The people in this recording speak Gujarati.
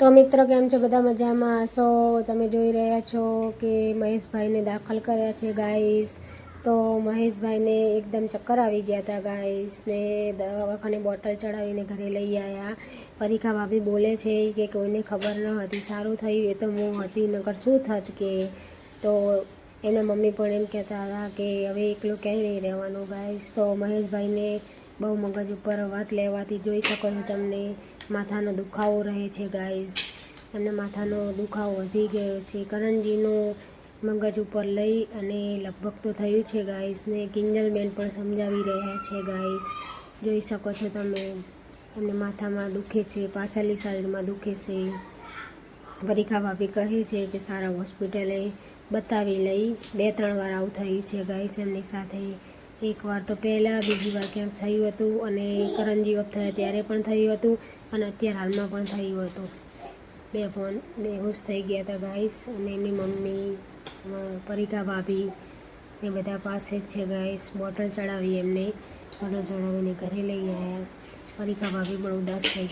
તો મિત્રો, કેમ છો? બધા મજામાં? સો તમે જોઈ રહ્યા છો કે મહેશભાઈને દાખલ કર્યા છે ગાઈસ તો મહેશભાઈને એકદમ ચક્કર આવી ગયા હતા ગાઈસને દવાખાને બોટલ ચડાવીને ઘરે લઈ આવ્યા પરીખા ભાભી બોલે છે કે કોઈને ખબર ન હતી. સારું થયું, એ તો હું હતી નગર શું થત કે? તો એમના મમ્મી પણ એમ કહેતા હતા કે હવે એકલું ક્યાંય નહીં રહેવાનું ગાઈસ તો મહેશભાઈને બહુ મગજ ઉપર વાત લેવાથી જોઈ શકો છો તમને માથાનો દુખાવો રહે છે ગાઈઝ અને માથાનો દુખાવો વધી ગયો છે. કરણજીનો મગજ ઉપર લઈ અને લગભગ તો થયું છે ગાઈઝને કિંજલબેન પણ સમજાવી રહ્યા છે ગાઈઝ જોઈ શકો છો તમે. અને માથામાં દુખે છે, પાછળની સાઈડમાં દુખે છે. પરીખા ભાભી કહે છે કે સારા હોસ્પિટલે બતાવી લઈ. બે ત્રણ વાર આવું થયું છે ગાઈસ એમની સાથે. એકવાર તો પહેલાં બીજી વાર કેમ્પ થયું હતું અને કરંજી વખત થયા ત્યારે પણ થયું હતું અને અત્યારે હાલમાં પણ થયું હતું. બે પણ બેહોશ થઈ ગયા હતા ગાઈસ અને એમની મમ્મી અ, ભાભી એ બધા પાસે જ છે ગાઈસ. બોટલ ચડાવી એમને બોટલ ચડાવીને ઘરે લઈ આવ્યા પરીકા ભાભી પણ ઉદાસ થઈ ગયા.